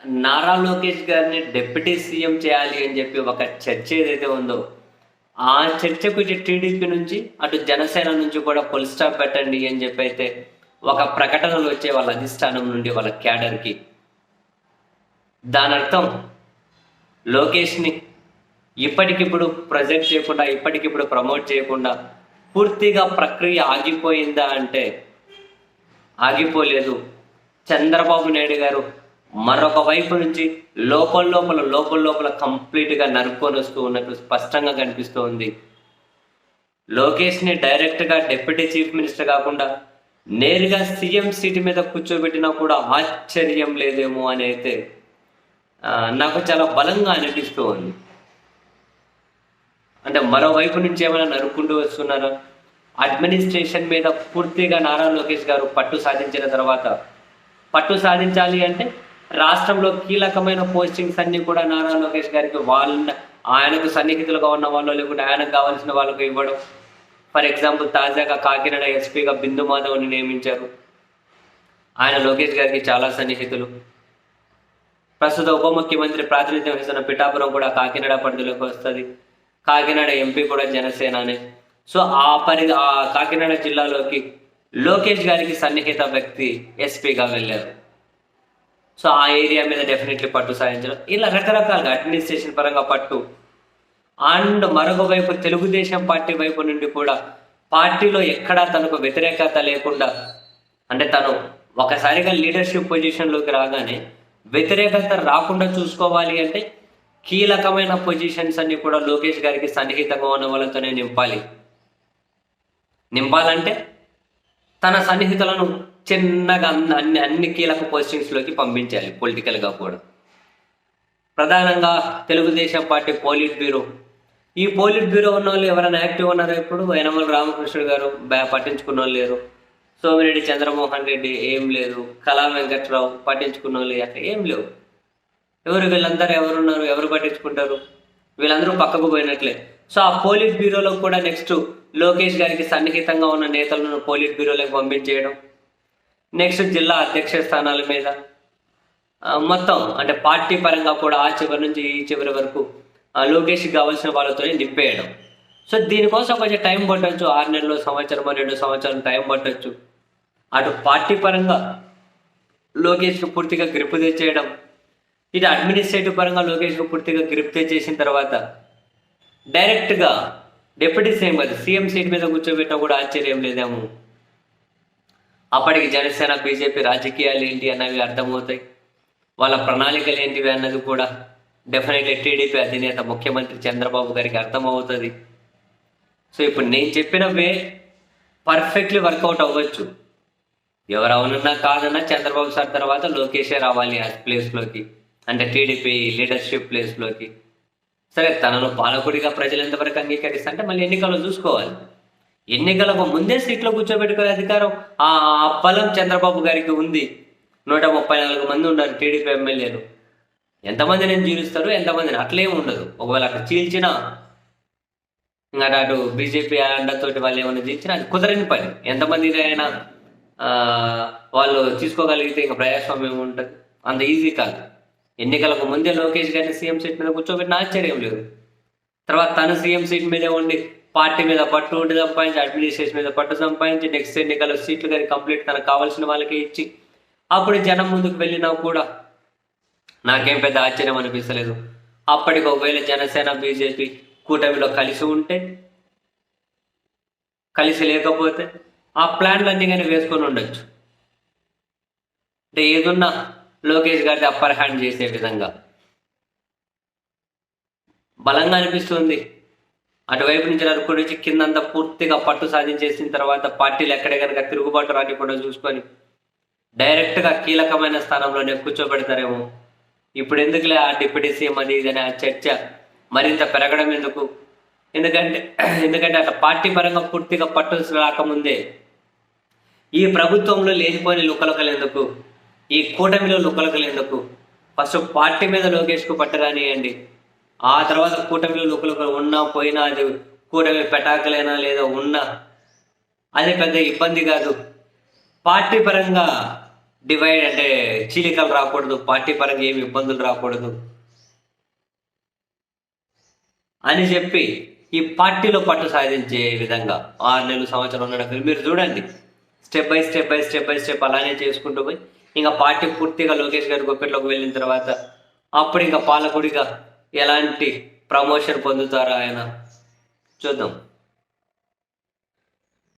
నారా లోకేష్ గారిని deputy CM చేయాలి అని చెప్పి ఒక చర్చ ఏదైతే ఉందో ఆ చర్చకు ఇటు టీడీపీ నుంచి అటు జనసేన నుంచి కూడా ఫుల్ స్టాప్ పెట్టండి అని చెప్పి అయితే ఒక ప్రకటనలు వచ్చే వాళ్ళ అధిష్టానం నుండి వాళ్ళ క్యాడర్కి. దాని అర్థం లోకేష్ని ఇప్పటికిప్పుడు ప్రజెంట్ చేయకుండా ఇప్పటికిప్పుడు ప్రమోట్ చేయకుండా పూర్తిగా ప్రక్రియ ఆగిపోయిందా అంటే ఆగిపోలేదు. చంద్రబాబు నాయుడు గారు మరొక వైపు నుంచి లోపల లోపల లోపల లోపల కంప్లీట్గా నరుక్కొని వస్తూ ఉన్నట్టు స్పష్టంగా కనిపిస్తూ ఉంది లోకేష్ని డైరెక్ట్గా డిప్యూటీ చీఫ్ మినిస్టర్ కాకుండా నేరుగా సీఎం సీట్ మీద కూర్చోబెట్టినా కూడా ఆశ్చర్యం లేదేమో అని అయితే నాకు చాలా బలంగా అనిపిస్తూ ఉంది అంటే మరోవైపు నుంచి ఏమైనా నరుక్కుంటూ వస్తున్నారా? అడ్మినిస్ట్రేషన్ మీద పూర్తిగా నారా లోకేష్ గారు పట్టు సాధించిన తర్వాత పట్టు సాధించాలి అంటే రాష్ట్రంలో కీలకమైన పోస్టింగ్స్ అన్ని కూడా నారా లోకేష్ గారికి వాళ్ళ ఆయనకు సన్నిహితులుగా ఉన్న వాళ్ళు లేకుంటే ఆయనకు కావాల్సిన వాళ్ళకు ఇవ్వడం. ఫర్ ఎగ్జాంపుల్ తాజాగా కాకినాడ ఎస్పీగా బిందు మాధవ్ని నియమించారు. ఆయన లోకేష్ గారికి చాలా సన్నిహితులు. ప్రస్తుత ఉప ముఖ్యమంత్రి ప్రాతినిధ్యం వహిస్తున్న పిఠాపురం కూడా కాకినాడ పరిధిలోకి వస్తుంది. కాకినాడ ఎంపీ కూడా జనసేననే. సో ఆ పరి ఆ కాకినాడ జిల్లాలోకి లోకేష్ గారికి సన్నిహిత వ్యక్తి ఎస్పీగా వెళ్ళారు. సో ఆ ఏరియా మీద డెఫినెట్లీ పట్టు సాధించడం. ఇలా రకరకాలుగా అడ్మినిస్ట్రేషన్ పరంగా పట్టు. అండ్ మరొక వైపు తెలుగుదేశం పార్టీ వైపు నుండి కూడా పార్టీలో ఎక్కడా తనకు వ్యతిరేకత లేకుండా అంటే తను ఒకసారిగా లీడర్షిప్ పొజిషన్లోకి రాగానే వ్యతిరేకత రాకుండా చూసుకోవాలి అంటే కీలకమైన పొజిషన్స్ అన్ని కూడా లోకేష్ గారికి సన్నిహితంగా ఉన్న వాళ్ళతోనే నింపాలి. నింపాలంటే తన సన్నిహితులను చిన్నగా అన్ని అన్ని అన్ని కీలక పోస్టింగ్స్లోకి పంపించాలి పొలిటికల్గా కూడా. ప్రధానంగా తెలుగుదేశం పార్టీ పోలిట్ బ్యూరో. ఈ పోలిట్ బ్యూరో ఉన్న వాళ్ళు ఎవరైనా యాక్టివ్ ఉన్నారో ఇప్పుడు? యనమల రామకృష్ణ గారు బ్యా పట్టించుకున్న వాళ్ళు లేరు. సోమిరెడ్డి చంద్రమోహన్ రెడ్డి ఏం లేదు. కళా వెంకట్రావు పట్టించుకున్న వాళ్ళు అట్లా ఏం లేవు. ఎవరు వీళ్ళందరూ ఎవరున్నారు? ఎవరు పట్టించుకుంటారు? వీళ్ళందరూ పక్కకు పోయినట్లే. సో ఆ పోలిట్ బ్యూరోలో కూడా నెక్స్ట్ లోకేష్ గారికి సన్నిహితంగా ఉన్న నేతలను పోలిట్ బ్యూరోలోకి పంపించేయడం నెక్స్ట్ జిల్లా అధ్యక్ష స్థానాల మీద మొత్తం అంటే పార్టీ పరంగా కూడా ఆ చివరి నుంచి ఈ చివరి వరకు లోకేష్కి కావాల్సిన వాళ్ళతో నింపేయడం. సో దీనికోసం కొంచెం టైం పట్టచ్చు. ఆరు నెలలు సంవత్సరం రెండు సంవత్సరాలు టైం పట్టచ్చు. అటు పార్టీ పరంగా లోకేష్కి పూర్తిగా గ్రిప్ తెచ్చేయడం ఇది అడ్మినిస్ట్రేటివ్ పరంగా లోకేష్కి పూర్తిగా గ్రిప్ తెచ్చేసిన తర్వాత డైరెక్ట్గా డిప్యూటీ సీఎం కాదు సీఎం సీట్ మీద కూర్చోబెట్టడం కూడా ఆశ్చర్యం లేదేమో. అప్పటికి జనసేన బీజేపీ రాజకీయాలు ఏంటి అన్నవి అర్థమవుతాయి. వాళ్ళ ప్రణాళికలు ఏంటివి అన్నది కూడా డెఫినెట్లీ టీడీపీ అధినేత ముఖ్యమంత్రి చంద్రబాబు గారికి అర్థమవుతుంది. సో ఇప్పుడు నేను చెప్పిన వే పర్ఫెక్ట్లీ వర్కౌట్ అవ్వచ్చు. ఎవరు అవునున్నా కాదన్నా చంద్రబాబు సార్ తర్వాత లోకేషే రావాలి ఆ ప్లేస్లోకి అంటే టీడీపీ లీడర్షిప్ ప్లేస్లోకి సరే తనను పాలకుడిగా ప్రజలు ఎంతవరకు అంగీకరిస్తే మళ్ళీ ఎన్నికల్లో చూసుకోవాలి. ఎన్నికలకు ముందే సీట్లో కూర్చోబెట్టుకునే అధికారం ఆ అప్పలం చంద్రబాబు గారికి ఉంది. నూట ముప్పై నాలుగు మంది ఉన్నారు టీడీపీ ఎమ్మెల్యేలు. ఎంతమందిని జీవిస్తారు ఎంతమందిని? అట్లేం ఉండదు. ఒకవేళ అక్కడ చీల్చినా ఇంకా అటు బీజేపీ అండతోటి వాళ్ళు ఏమైనా చీల్చినా అది కుదరని పని. ఎంతమంది అయినా వాళ్ళు తీసుకోగలిగితే ఇంకా ప్రజాస్వామ్యం ఉంటుంది. అంత ఈజీ కాదు. ఎన్నికలకు ముందే లోకేష్ గారిని సీఎం సీట్ మీద కూర్చోబెట్టిన ఆశ్చర్యం లేదు. తర్వాత తను సీఎం సీట్ మీదే ఉండి పార్టీ మీద పట్టు ఉండి సంపాదించి అడ్మినిస్ట్రేషన్ మీద పట్టు సంపాదించి నెక్స్ట్ ఎన్నికల సీట్లు కానీ కంప్లీట్ తనకు కావాల్సిన వాళ్ళకి ఇచ్చి అప్పుడు జనం ముందుకు వెళ్ళినా కూడా నాకేం పెద్ద ఆశ్చర్యం అనిపిస్తలేదు. అప్పటికి ఒకవేళ జనసేన బీజేపీ కూటమిలో కలిసి ఉంటే కలిసి లేకపోతే ఆ ప్లాన్లన్నీ కానీ వేసుకొని ఉండొచ్చు. అంటే ఏదున్నా లోకేష్ గారిది అప్పర్ హ్యాండ్ చేసే విధంగా. బలంగా అనిపిస్తుంది. అటువైపు నుంచి నరుకుని నుంచి కిందంతా పూర్తిగా పట్టు సాధించేసిన తర్వాత పార్టీలు ఎక్కడ కనుక తిరుగుబాటు రానికుండా చూసుకొని డైరెక్ట్గా కీలకమైన స్థానంలోనే కూర్చోబెడతారేమో. ఇప్పుడు ఎందుకులే ఆ డిప్యూటీ సీఎం అది ఇది అనే ఆ చర్చ మరింత పెరగడం ఎందుకు? ఎందుకంటే ఎందుకంటే అట్లా పార్టీ పరంగా పూర్తిగా పట్టు రాకముందే ఈ ప్రభుత్వంలో లేనిపోయిన లుకలకలు ఎందుకు? ఈ కూటమిలో లుకలకలు ఎందుకు? ఫస్ట్ పార్టీ మీద లోకేష్కు పట్టరానియండి. ఆ తర్వాత కూటమిలో లుకలకలు ఉన్నా పోయినా అది కూటమి పెటాకులైనా లేదా ఉన్నా అది పెద్ద ఇబ్బంది కాదు. పార్టీ పరంగా డివైడ్ అంటే చీలికలు రాకూడదు పార్టీ పరంగా ఏమి ఇబ్బందులు రాకూడదు అని చెప్పి ఈ పార్టీలో పట్టు సాధించే విధంగా ఆరు నెలలు సంవత్సరం ఉన్నప్పుడు మీరు చూడండి. Step by step by step by step అలానే చేసుకుంటూ పోయి ఇంకా పార్టీ పూర్తిగా లోకేష్ గారి గుప్పెట్లోకి వెళ్ళిన తర్వాత అప్పుడు ఇంకా పాలకుడిగా ఎలాంటి ప్రమోషన్ పొందుతారా ఆయన? చూద్దాం.